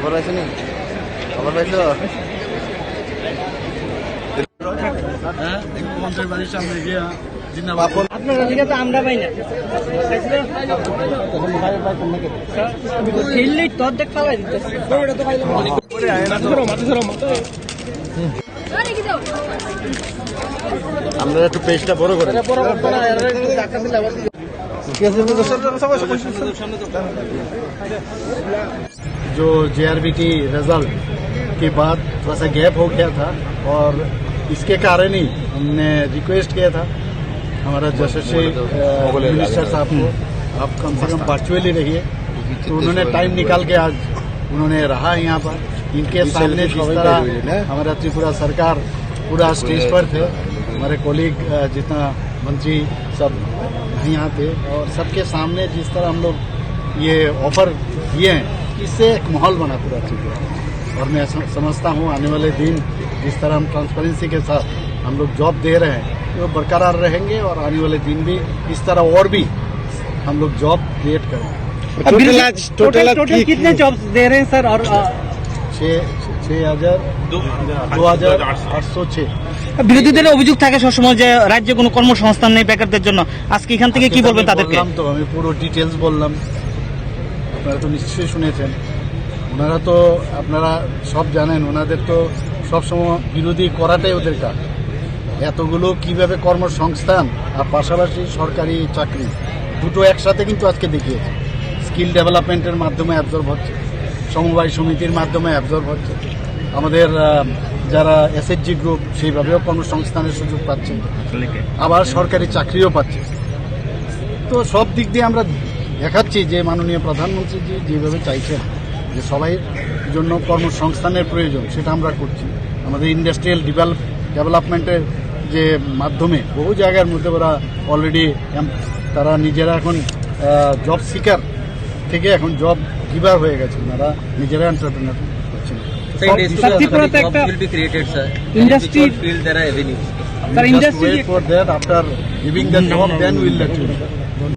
খবর পাইছো নি খবর পাইছো হ্যাঁ আমরা একটু পেজটা বড় করে जो जेआरबी की रिज़ल्ट के बाद थोड़ा सा गैप हो गया था और इसके कारण ही हमने रिक्वेस्ट किया था। हमारा यशस्वी अ, मिनिस्टर साहब को आप कम से कम वर्चुअली रहिए। तो उन्होंने टाइम निकाल के आज उन्होंने रहा यहाँ पर। इनके सामने जिस तरह हमारा त्रिपुरा सरकार पूरा स्टेज पर थे। हमारे कोलीग जितना मंत्री सब यहाँ थे। और सबके सामने जिस तरह हम लोग ये ऑफ़र दिए हैं इससे एक माहौल बना पूरा त्रिपुरा और मैं सम- समझता हूँ आने वाले दिन जिस तरह हम ट्रांसपेरेंसी के साथ हम लोग जॉब दे रहे हैं वो बरकरार रहेंगे और आने वाले दिन भी इस तरह और भी हम लोग जॉब क्रिएट करेंगे टोटल टोटल टोटल कितने जॉब्स दे रहे हैं सर और अ, छः छः हजार दो हजार आठ सौ छः বিরোধীদের অভিযোগ থাকে সবসময় যে রাজ্যে কোনো কর্মসংস্থান নেই বেকারদের জন্য আজকে এখান থেকে কি বলবেন তাদেরকে বললাম তো আমি পুরো ডিটেলস বললাম আপনারা তো নিশ্চয়ই শুনেছেন। ওনারা তো আপনারা সব জানেন ওনাদের তো সবসময় বিরোধী করাটাই ওদের কাজ। এতগুলো কীভাবে কর্মসংস্থান আর পাশাপাশি সরকারি চাকরি দুটো একসাথে কিন্তু আজকে দেখিয়েছে। স্কিল ডেভেলপমেন্টের মাধ্যমে অ্যাবজর্ব হচ্ছে সমবায় সমিতির মাধ্যমে অ্যাবজর্ব হচ্ছে। আমাদের যারা এসএসজি গ্রুপ সেইভাবেও কর্মসংস্থানের সুযোগ পাচ্ছে। আবার সরকারি চাকরিও পাচ্ছে। তো সব দিক দিয়ে আমরা দেখাচ্ছি যে মাননীয় প্রধানমন্ত্রীজি যেভাবে চাইছেন যে সবাই জন্য কর্মসংস্থানের প্রয়োজন সেটা আমরা করছি আমাদের ইন্ডাস্ট্রিয়াল ডেভেলপ ডেভেলপমেন্টের যে মাধ্যমে বহু জায়গার মধ্যে ওরা অলরেডি তারা নিজেরা এখন জব সিকার থেকে এখন জব গিভার হয়ে গেছে তারা নিজেরা এন্টারপ্রেনার করছেন Sir. Industry- Just wait for that after giving the job, then we'll let you know.